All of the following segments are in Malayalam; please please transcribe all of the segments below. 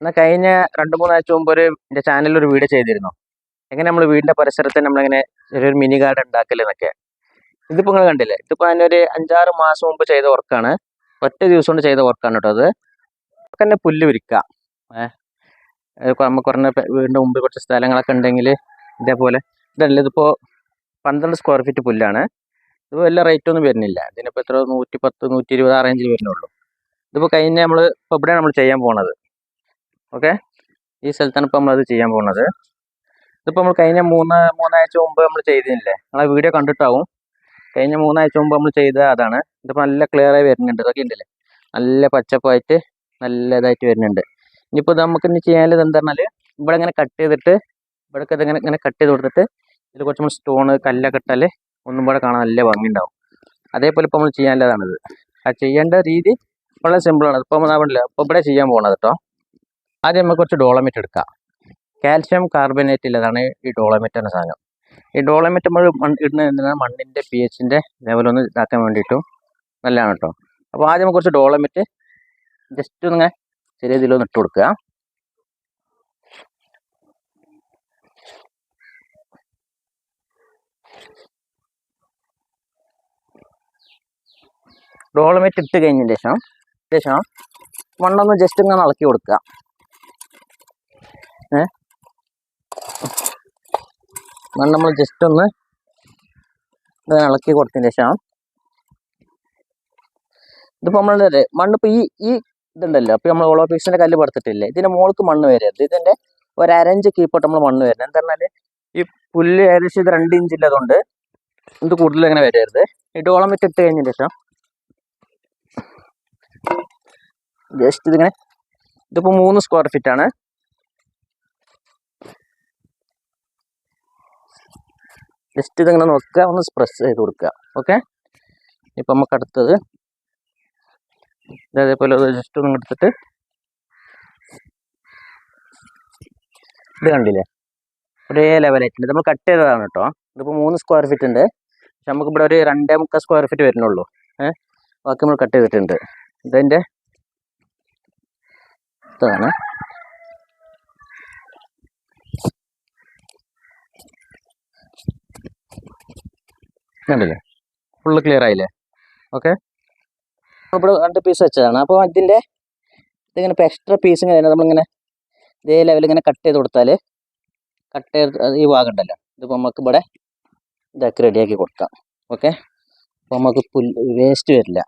എന്നാൽ കഴിഞ്ഞ രണ്ട് മൂന്നാഴ്ച മുമ്പ് ഒരു എന്റെ ചാനലിൽ ഒരു വീഡിയോ ചെയ്തിരുന്നു. എങ്ങനെ നമ്മൾ വീടിന്റെ പരിസരത്ത് നമ്മളിങ്ങനെ ചെറിയൊരു മിനി ഗാർഡൻ ഉണ്ടാക്കൽ എന്നൊക്കെ. ഇതിപ്പോൾ നിങ്ങൾ കണ്ടില്ലേ? ഇതിപ്പോൾ അതിനൊരു അഞ്ചാറ് മാസം മുമ്പ് ചെയ്ത വർക്കാണ് ഒറ്റ ദിവസം കൊണ്ട് ചെയ്ത വർക്കാണ് കേട്ടോ അത്. തന്നെ പുല്ല് വിരിക്കുക ഏഹ് നമുക്ക് കുറഞ്ഞ വീടിന്റെ മുമ്പിൽ കുറച്ച് സ്ഥലങ്ങളൊക്കെ ഉണ്ടെങ്കിൽ ഇതേപോലെ. ഇതല്ല ഇതിപ്പോൾ പന്ത്രണ്ട് സ്ക്വയർ ഫീറ്റ് പുല്ലാണ്. ഇത് വലിയ റേറ്റ് ഒന്നും വരുന്നില്ല. ഇതിനിപ്പോൾ എത്ര നൂറ്റി പത്ത് നൂറ്റി ഇരുപത് ആ റേഞ്ചിൽ വരുന്നുള്ളൂ. ഇതിപ്പോൾ കഴിഞ്ഞ നമ്മൾ ഇപ്പോൾ ഇവിടെയാണ് നമ്മൾ ചെയ്യാൻ പോണത്. ഓക്കെ? ഈ സ്ഥലത്താണ് ഇപ്പോൾ നമ്മളത് ചെയ്യാൻ പോകുന്നത് ഇതിപ്പോൾ നമ്മൾ കഴിഞ്ഞ മൂന്ന് മൂന്നാഴ്ച മുമ്പ് നമ്മൾ ചെയ്തില്ലേ? ആ വീഡിയോ കണ്ടിട്ടാവും. കഴിഞ്ഞ മൂന്നാഴ്ച മുമ്പ് നമ്മൾ ചെയ്ത അതാണ്. ഇതിപ്പോൾ നല്ല ക്ലിയർ ആയി വരുന്നുണ്ട്. ഇതൊക്കെ ഉണ്ടല്ലേ? നല്ല പച്ചപ്പായിട്ട് നല്ല ഇതായിട്ട് വരുന്നുണ്ട്. ഇനിയിപ്പോൾ നമുക്ക് ഇനി ചെയ്യാനുള്ളത് എന്താ പറഞ്ഞാൽ ഇവിടെ ഇങ്ങനെ കട്ട് ചെയ്തിട്ട് ഇവിടെ ഇങ്ങനെ ഇങ്ങനെ കട്ട് ചെയ്ത് കൊടുത്തിട്ട് ഇതിൽ കുറച്ച് നമ്മൾ സ്റ്റോണ് കല്ലൊക്കെ ഇട്ടാൽ ഒന്നും കൂടെ കാണാൻ നല്ല ഭംഗി ഉണ്ടാവും അതേപോലെ ഇപ്പോൾ നമ്മൾ ചെയ്യാനുള്ളതാണിത്. ആ ചെയ്യേണ്ട രീതി വളരെ സിമ്പിളാണ് ഇപ്പോൾ നമ്മൾ അവിടെ ഇപ്പോൾ ഇവിടെ ചെയ്യാൻ പോകണത് കേട്ടോ ആദ്യം നമുക്ക് കുറച്ച് ഡോളമിറ്റ് എടുക്കാം. കാൽഷ്യം കാർബണേറ്റ് ഇല്ലതാണ് ഈ ഡോളമിറ്റ് എന്ന സാധനം. ഈ ഡോളമിറ്റ് നമ്മൾ ഇടുന്ന മണ്ണിന്റെ പി എച്ചിന്റെ ലെവലൊന്ന് ഇതാക്കാൻ വേണ്ടിയിട്ടും. നല്ലതാണ് കേട്ടോ അപ്പോൾ ആദ്യം കുറച്ച് ഡോളമിറ്റ് ജസ്റ്റ് ഒന്ന് ചെറിയ ഇതിലൊന്ന് ഇട്ട് കൊടുക്കുക. ഡോളമിറ്റ് ഇട്ട് കഴിഞ്ഞതിന് ശേഷം ശേഷം മണ്ണൊന്ന് ജസ്റ്റ് ഇങ്ങനെ ഇളക്കി കൊടുക്കുക. ഏ? മണ്ണ് നമ്മൾ ജസ്റ്റ് ഒന്ന് ഇളക്കി കൊടുത്തതിന് ശേഷം ഇതിപ്പോൾ നമ്മളുടെ മണ്ണിപ്പോൾ ഈ ഈ ഇതുണ്ടല്ലോ അപ്പോൾ നമ്മൾ ഓളോ പീസിന്റെ കല്ല് പെടുത്തിട്ടില്ലേ ഇതിന്റെ മുകൾക്ക് മണ്ണ് വരരുത് ഇതിന്റെ ഒരു അരഞ്ച് കീപ്പോട്ട് നമ്മൾ മണ്ണ് വരുന്നത് എന്താ പറഞ്ഞാൽ ഈ പുല്ല് ഏകദേശം ഇത് രണ്ട് ഇഞ്ച് ഇല്ലതുകൊണ്ട് ഇത് കൂടുതൽ ഇങ്ങനെ വരരുത്. ഇടോളം ഇട്ട് കഴിഞ്ഞതിന് ശേഷം ജസ്റ്റ് ഇതിങ്ങനെ ഇതിപ്പോൾ മൂന്ന് സ്ക്വയർ ഫീറ്റ് ആണ്. ജസ്റ്റ് ഇതിങ്ങനെ നോക്കുക ഒന്ന് സ്പ്രെസ് ചെയ്ത് കൊടുക്കുക. ഓക്കെ ഇപ്പം നമുക്ക് അടുത്തത്. ഇതേപോലെ ജസ്റ്റ് ഒന്ന് എടുത്തിട്ട് ഇത് കണ്ടില്ലേ? ഒരേ ലെവലായിട്ടുണ്ട് നമ്മൾ കട്ട് ചെയ്തതാണ് കേട്ടോ. ഇതിപ്പോൾ മൂന്ന് സ്ക്വയർ ഫീറ്റ് ഉണ്ട്. പക്ഷെ നമുക്ക് ഇവിടെ ഒരു രണ്ടേ മുക്കാൽ സ്ക്വയർ ഫീറ്റ് വരുന്നുള്ളൂ. ഏഹ് ബാക്കി നമ്മൾ കട്ട് ചെയ്തിട്ടുണ്ട്. ഇതിന്റെ ഇതാണ്. കണ്ടില്ലേ? ഫുള്ള് ക്ലിയർ ആയില്ലേ? ഓക്കെ ഇവിടെ രണ്ട് പീസ് വെച്ചതാണ്. അപ്പോൾ അതിന്റെ ഇതിങ്ങനെ ഇപ്പോൾ എക്സ്ട്രാ പീസ് ഇങ്ങനെ നമ്മളിങ്ങനെ ഇതേ ലെവലിൽ ഇങ്ങനെ കട്ട് ചെയ്ത് കൊടുത്താൽ കട്ട് ചെയ്ത് ഈ ഭാഗം ഉണ്ടല്ലോ. ഇതിപ്പോൾ നമുക്ക് ഇവിടെ ഇതാക്കി റെഡിയാക്കി കൊടുക്കാം. ഓക്കെ അപ്പോൾ നമുക്ക് പുല്ല് വേസ്റ്റ് വരില്ല.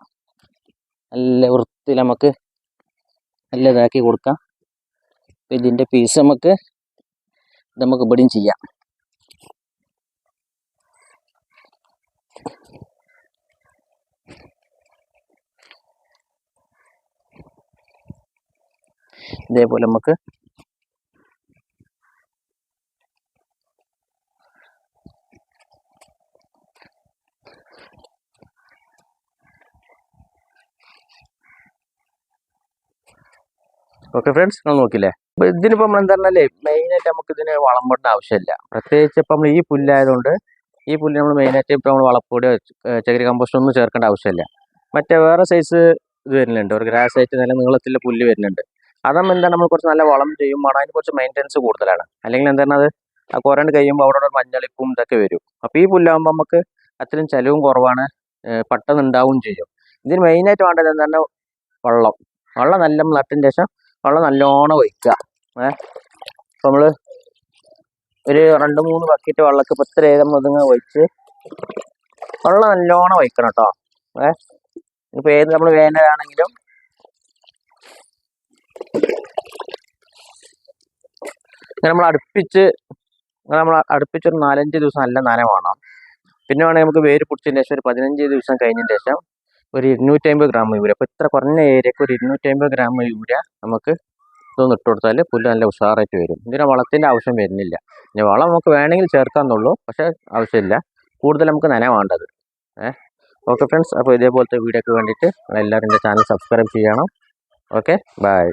നല്ല വൃത്തിയിൽ നമുക്ക് നല്ല ഇതാക്കി കൊടുക്കാം. ഇതിന്റെ പീസ് നമുക്ക് ഇത് നമുക്ക് ഇവിടെയും ചെയ്യാം. ഇതേപോലെ നമുക്ക് ഓക്കെ ഫ്രണ്ട്സ് നമ്മൾ നോക്കില്ലേ അപ്പൊ ഇതിനിപ്പോ നമ്മൾ എന്താ പറഞ്ഞാലേ മെയിനായിട്ട് നമുക്ക് ഇതിന് വളം ആവശ്യമില്ല. പ്രത്യേകിച്ച് ഇപ്പം നമ്മൾ ഈ പുല്ലായതുകൊണ്ട് ഈ പുല്ല് നമ്മൾ മെയിനായിട്ട് ഇപ്പൊ നമ്മൾ വളപ്പൊടിയോ ചകിരി കമ്പോസ്റ്റ് ഒന്നും ചേർക്കേണ്ട ആവശ്യമില്ല. മറ്റേ വേറെ സൈസ് ഇത് വരുന്നുണ്ട്. ഒരു ഗ്രാസ് ആയിട്ട് നല്ല നീളത്തിലുള്ള പുല്ല് വരുന്നുണ്ട്. അതാകുമ്പോൾ എന്താ നമ്മൾ കുറച്ച് നല്ല വളം ചെയ്യും വേണം അതിന് കുറച്ച് മെയിന്റനൻസ് കൂടുതലാണ്. അല്ലെങ്കിൽ എന്താണ് അത് കുറേണ്ട് കഴിയുമ്പോൾ അവിടെ ഒരു മഞ്ഞളിപ്പും ഇതൊക്കെ വരും. അപ്പോൾ ഈ പുല്ലാകുമ്പോൾ നമുക്ക് അത്രയും ചിലവും കുറവാണ് പെട്ടെന്ന് ഉണ്ടാവുകയും ചെയ്യും. ഇതിന് മെയിനായിട്ട് വേണ്ടത് എന്താണ് വെള്ളം. വെള്ളം നല്ല നട്ടിന്റെ ശേഷം വെള്ളം നല്ലോണം ഒഴിക്കുക. ഏഹ് അപ്പം നമ്മൾ ഒരു രണ്ട് മൂന്ന് ബക്കറ്റ് വെള്ളമൊക്കെ ഇത്ര ഏതം ഒതുങ്ങ ഒഴിച്ച് വെള്ളം നല്ലോണം ഒഴിക്കണം കേട്ടോ ഏഹ് ഇപ്പോൾ ഏത് നമ്മൾ വേനലാണെങ്കിലും നമ്മൾ അടുപ്പിച്ച് നമ്മൾ അടുപ്പിച്ചൊരു നാലഞ്ച് ദിവസം നല്ല നന വേണം. പിന്നെ വേണമെങ്കിൽ നമുക്ക് വേര് പിടിച്ചതിന് ശേഷം ഒരു പതിനഞ്ച് ദിവസം കഴിഞ്ഞതിന് ശേഷം ഒരു ഇരുന്നൂറ്റമ്പത് ഗ്രാം യൂരിയ അപ്പോൾ ഇത്ര കുറഞ്ഞ ഏരിയക്ക് ഒരു ഇരുന്നൂറ്റമ്പത് ഗ്രാം യൂരിയ നമുക്ക് ഇതൊന്ന് ഇട്ട് കൊടുത്താൽ പുല്ല് നല്ല ഉഷാറായിട്ട് വരും. ഇതിന് വളത്തിന്റെ ആവശ്യം വരുന്നില്ല. പിന്നെ വളം നമുക്ക് വേണമെങ്കിൽ ചേർക്കാമെന്നുള്ളൂ പക്ഷേ ആവശ്യമില്ല. കൂടുതൽ നമുക്ക് നന വേണ്ടത്. ഏഹ് ഓക്കെ ഫ്രണ്ട്സ് അപ്പോൾ ഇതേപോലത്തെ വീഡിയോക്ക് വേണ്ടിയിട്ട് എല്ലാവരും എന്റെ ചാനൽ സബ്സ്ക്രൈബ് ചെയ്യണം. Okay bye.